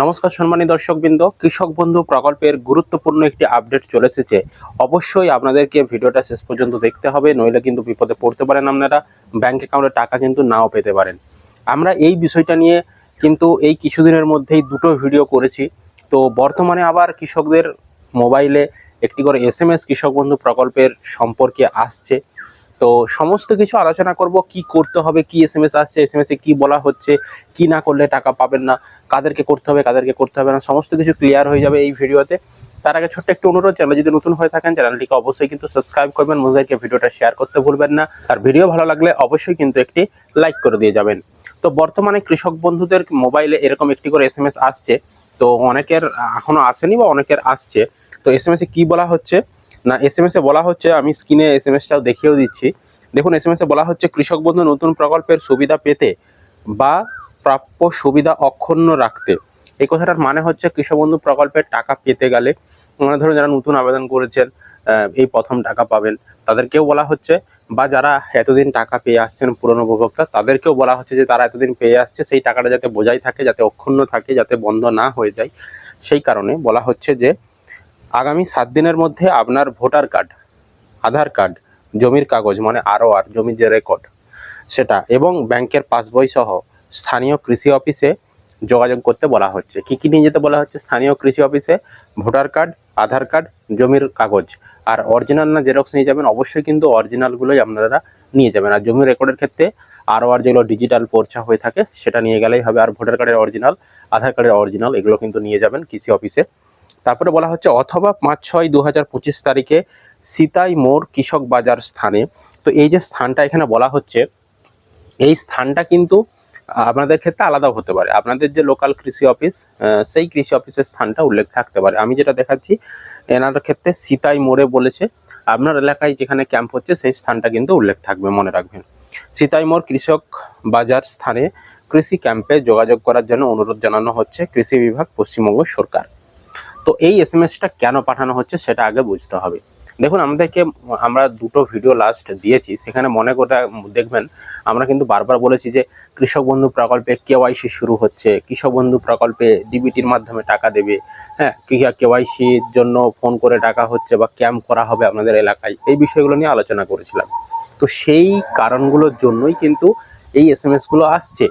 নমস্কার সম্মানী দর্শকবৃন্দ, কৃষক বন্ধু প্রকল্পের গুরুত্বপূর্ণ একটি আপডেট চলে এসেছে। অবশ্যই আপনাদেরকে ভিডিওটা শেষ পর্যন্ত দেখতে হবে, নইলে কিন্তু বিপদে পড়তে পারেন আপনারা। ব্যাংক অ্যাকাউন্টে টাকা কিন্তু নাও পেতে পারেন। আমরা এই বিষয়টা নিয়ে কিন্তু এই কিছুদিনের মধ্যেই দুটো ভিডিও করেছি। তো বর্তমানে আবার কৃষকদের মোবাইলে একটি করে এস এম এস কৃষক বন্ধু প্রকল্পের সম্পর্কে আসছে। তো সমস্ত কিছু আলোচনা করব, কি করতে হবে, কি এস এম এস আসছে এস এম এস এ কি বলা হচ্ছে, কি না করলে টাকা পাবেন না, কাদেরকে করতে হবে, কাদেরকে করতে হবে না, সমস্ত কিছু ক্লিয়ার হয়ে যাবে এই ভিডিওতে। তার আগে ছোট্ট একটু অনুরোধ, চ্যানেল যদি নতুন হয়ে থাকেন, চ্যানেলটিকে অবশ্যই কিন্তু সাবস্ক্রাইব করবেন বন্ধুদেরকে ভিডিওটা শেয়ার করতে ভুলবেন না। আর ভিডিও ভালো লাগলে অবশ্যই কিন্তু একটি লাইক করে দিয়ে যাবেন। তো বর্তমানে কৃষক বন্ধুদের মোবাইলে এরকম একটি করে এস এম এস আসছে। তো অনেকের এখনও আসেনি বা অনেকের আসছে। তো এস এম এস এ কি বলা হচ্ছে? না এস এম এস বলা হচ্ছে, আমি স্ক্রিনে এস এম এসটাও দেখিয়েও দিচ্ছি। দেখুন এস এম এস বলা হচ্ছে, কৃষক বন্ধু, নতুন প্রকল্পের সুবিধা পেতে বা প্রাপ্য সুবিধা অক্ষুণ্ণ রাখতে। এই কথাটার মানে হচ্ছে, কৃষক বন্ধু, প্রকল্পের টাকা পেতে গেলে মানে ধরুন যারা নতুন আবেদন করেছেন এই প্রথম টাকা পাবেন। তাদেরকেও বলা হচ্ছে, বা যারা এতদিন টাকা পেয়ে আসছেন, পুরনো উপভোক্তা, তাদেরকেও বলা হচ্ছে যে, তারা এতদিন পেয়ে আসছে, সেই টাকাটা যাতে বোঝাই থাকে, যাতে অক্ষুণ্ণ থাকে, যাতে বন্ধ না হয়ে যায়। সেই কারণে বলা হচ্ছে যে আগামী সাত দিনের মধ্যে আপনার ভোটার কার্ড, আধার কার্ড, জমির কাগজ মানে আরও আর জমির যে রেকর্ড সেটা এবং ব্যাংকের পাসবই সহ স্থানীয় কৃষি অফিসে যোগাযোগ করতে বলা হচ্ছে। কি কি নিয়ে যেতে বলা হচ্ছে? স্থানীয় কৃষি অফিসে ভোটার কার্ড, আধার কার্ড, জমির কাগজ আর অরিজিনাল না জেরক্স নিয়ে যাবেন, অবশ্যই কিন্তু অরিজিনালগুলোই আপনারা নিয়ে যাবেন। আর জমির রেকর্ডের ক্ষেত্রে আরও আর যেগুলো ডিজিটাল পর্চা হয়ে থাকে, সেটা নিয়ে গেলেই হবে। আর ভোটার কার্ডের অরিজিনাল আধার কার্ডের অরিজিনাল এগুলো কিন্তু নিয়ে যাবেন কৃষি অফিসে। তারপরে বলা হচ্ছে অথবা পাঁচ ছয় দু তারিখে সীতাই মোড় কৃষক বাজার স্থানে। তো এই যে স্থানটা এখানে বলা হচ্ছে, এই স্থানটা কিন্তু আপনাদের ক্ষেত্রে আলাদাও হতে পারে। আপনাদের যে লোকাল কৃষি অফিস সেই কৃষি অফিসের স্থানটা উল্লেখ থাকতে পারে। আমি যেটা দেখাচ্ছি, এনার ক্ষেত্রে সীতাই মোড়ে বলেছে। আপনার এলাকায় যেখানে ক্যাম্প হচ্ছে, সেই স্থানটা কিন্তু উল্লেখ থাকবে, মনে রাখবেন। সীতাই মোড় কৃষক বাজার স্থানে কৃষি ক্যাম্পে যোগাযোগ করার জন্য অনুরোধ জানানো হচ্ছে কৃষি বিভাগ, পশ্চিমবঙ্গ সরকার। তো এই এস এম এসটা কেন পাঠানো হচ্ছে সেটা আগে বুঝতে হবে। দেখুন, আমাদেরকে, আমরা দুটো ভিডিও লাস্ট দিয়েছি, সেখানে মনে করে দেখবেন, আমরা কিন্তু বারবার বলেছি যে কৃষক বন্ধু প্রকল্পে কেওয়াইসি শুরু হচ্ছে, কৃষক বন্ধু প্রকল্পে ডিবিটির মাধ্যমে টাকা দেবে হ্যাঁ কেওয়াইসির জন্য ফোন করে টাকা হচ্ছে বা ক্যাম্প করা হবে আপনাদের এলাকায়, এই বিষয়গুলো নিয়ে আলোচনা করেছিলাম। তো সেই কারণগুলোর জন্যই কিন্তু এই এস এম আসছে।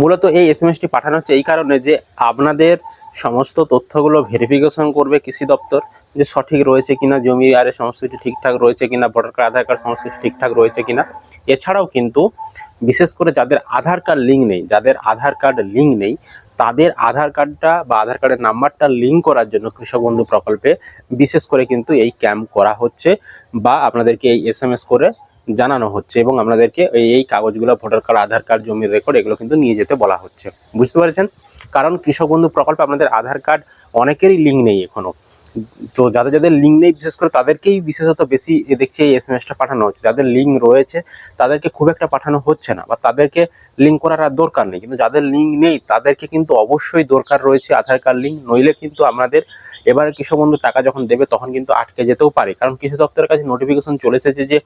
মূলত এই এস এম এসটি পাঠানো হচ্ছে এই কারণে যে আপনাদের সমস্ত তথ্যগুলো ভেরিফিকেশন করবে কৃষি দপ্তর যে সঠিক রয়েছে কিনা, জমি আরে সমস্ত কিছু ঠিকঠাক রয়েছে কিনা ভোটার কার্ড আধার কার্ড সমস্ত কিছু ঠিকঠাক রয়েছে কিনা। এছাড়াও কিন্তু বিশেষ করে যাদের আধার কার্ড লিঙ্ক নেই, যাদের আধার কার্ড লিঙ্ক নেই, তাদের আধার কার্ডটা বা আধার কার্ডের নাম্বারটা লিঙ্ক করার জন্য কৃষক বন্ধু প্রকল্পে বিশেষ করে কিন্তু এই ক্যাম্প করা হচ্ছে বা আপনাদেরকে এই এস করে জানানো হচ্ছে এবং আপনাদেরকে এই কাগজগুলো ভোটার কার্ড আধার কার্ড জমির রেকর্ড এগুলো কিন্তু নিয়ে যেতে বলা হচ্ছে। বুঝতে পেরেছেন? কারণ কৃষক বন্ধু প্রকল্পে আপনাদের আধার কার্ড অনেকেরই লিঙ্ক নেই এখনও তো যাদের যাদের লিঙ্ক নেই, বিশেষ করে তাদেরকেই বিশেষত বেশি দেখছি এই এস এম এসটা পাঠানো হচ্ছে। যাদের লিঙ্ক রয়েছে, তাদেরকে খুব একটা পাঠানো হচ্ছে না বা তাদেরকে লিঙ্ক করার আর দরকার নেই। কিন্তু যাদের লিঙ্ক নেই, তাদেরকে কিন্তু অবশ্যই দরকার রয়েছে আধার কার্ড লিঙ্ক নইলে কিন্তু আমাদের এবারে কৃষক বন্ধু টাকা যখন দেবে, তখন কিন্তু আটকে যেতেও পারে। কারণ কৃষি দপ্তরের কাছে নোটিফিকেশন চলে এসেছে যে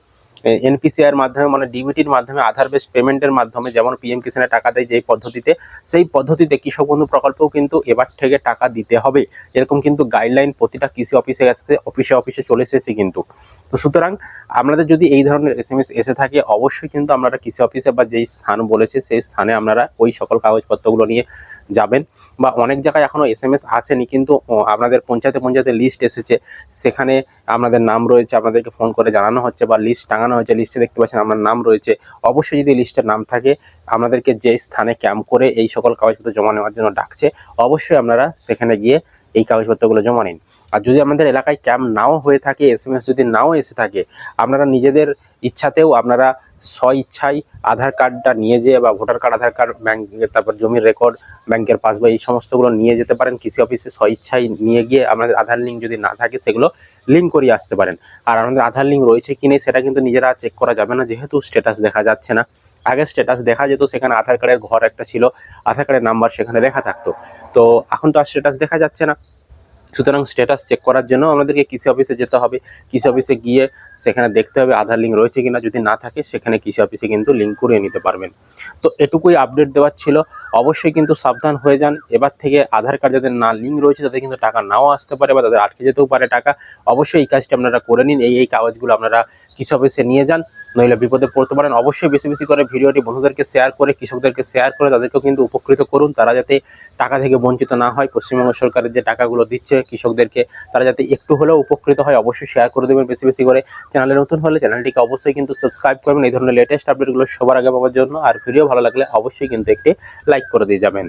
এনপিসিআর মাধ্যমে মানে ডিবিটির মাধ্যমে আধার বেস পেমেন্টের মাধ্যমে যেমন পিএম কিষানে টাকা দেয় যেই পদ্ধতিতে, সেই পদ্ধতিতে কৃষক বন্ধু প্রকল্পেও কিন্তু এবার থেকে টাকা দিতে হবে। এরকম কিন্তু গাইডলাইন প্রতিটা কৃষি অফিসে গেছে অফিসে অফিসে চলে এসেছে কিন্তু। তো সুতরাং আপনাদের যদি এই ধরনের এস এম এস এসে থাকে, অবশ্যই কিন্তু আপনারা কৃষি অফিসে বা যেই স্থান বলেছে, সেই স্থানে আপনারা ওই সকল কাগজপত্রগুলো নিয়ে যাবেন বা অনেক জায়গায় এখনও এস এম এস আসেনি, কিন্তু আপনাদের পঞ্চায়েতে পঞ্চায়েতে লিস্ট এসেছে। সেখানে আপনাদের নাম রয়েছে, আপনাদেরকে ফোন করে জানানো হচ্ছে বা লিস্ট টাঙানো হয়েছে লিস্টে দেখতে পাচ্ছেন আপনার নাম রয়েছে। অবশ্যই যদি লিস্টের নাম থাকে, আপনাদেরকে যে স্থানে ক্যাম্প করে এই সকল কাগজপত্র জমা নেওয়ার জন্য ডাকছে, অবশ্যই আপনারা সেখানে গিয়ে এই কাগজপত্রগুলো জমা নিন। আর যদি আমাদের এলাকায় ক্যাম্প নাও হয়ে থাকে এস যদি নাও এসে থাকে, আপনারা নিজেদের ইচ্ছাতেও আপনারা স্ব ইচ্ছায় আধার কার্ডটা নিয়ে যেয়ে বা voter card, Aadhaar card, bank, তারপর জমির রেকর্ড ব্যাংকের পাসবই এই সমস্তগুলো নিয়ে যেতে পারেন। কৃষি অফিসে স্ব ইচ্ছায় নিয়ে গিয়ে আপনাদের আধার লিঙ্ক যদি না থাকে, সেগুলো লিঙ্ক করিয়ে আসতে পারেন। আর আমাদের আধার লিঙ্ক রয়েছে কি নেই, সেটা কিন্তু নিজেরা চেক করা যাবে না, যেহেতু স্ট্যাটাস দেখা যাচ্ছে না। আগে স্ট্যাটাস দেখা যেত, সেখানে আধার কার্ডের ঘর একটা ছিল, আধার কার্ডের নাম্বার সেখানে লেখা থাকতো। তো এখন তো আর স্ট্যাটাস দেখা যাচ্ছে না। সুতরাং স্ট্যাটাস চেক করার জন্য আমাদেরকে কৃষি অফিসে যেতে হবে। কৃষি অফিসে গিয়ে সেখানে দেখতে হবে আধার লিঙ্ক রয়েছে কিনা। যদি না থাকে, সেখানে কৃষি অফিসে কিন্তু লিঙ্ক করিয়ে নিতে পারবেন। তো এটুকুই আপডেট দেওয়ার ছিল। অবশ্যই কিন্তু সাবধান হয়ে যান। এবার থেকে আধার কার্ড যাদের না লিঙ্ক রয়েছে, তাদের কিন্তু টাকা নাও আসতে পারে বা তাদের আটকে যেতেও পারে টাকা। অবশ্যই এই কাজটি আপনারা করে নিন। এই এই কাগজগুলো আপনারা কৃষি অফিসে নিয়ে যান, নইলে বিপদে পড়তে পারেন। অবশ্যই বেশি বেশি করে ভিডিওটি বন্ধুদেরকে শেয়ার করে, কৃষকদেরকে শেয়ার করে, তাদেরকেও কিন্তু উপকৃত করুন। তারা যাতে টাকা থেকে বঞ্চিত না হয়, পশ্চিমবঙ্গ সরকারের যে টাকাগুলো দিচ্ছে কৃষকদেরকে, তারা যাতে একটু হলেও উপকৃত হয়, অবশ্যই শেয়ার করে দেবেন বেশি বেশি করে। চ্যানেলে নতুন হলে চ্যানেলটিকে অবশ্যই কিন্তু সাবস্ক্রাইব করবেন। এই ধরনের লেটেস্ট আপডেটগুলো সবার আগে পাওয়ার জন্য। আর ভিডিও ভালো লাগলে অবশ্যই কিন্তু একটি লাইক করে দিয়ে যাবেন।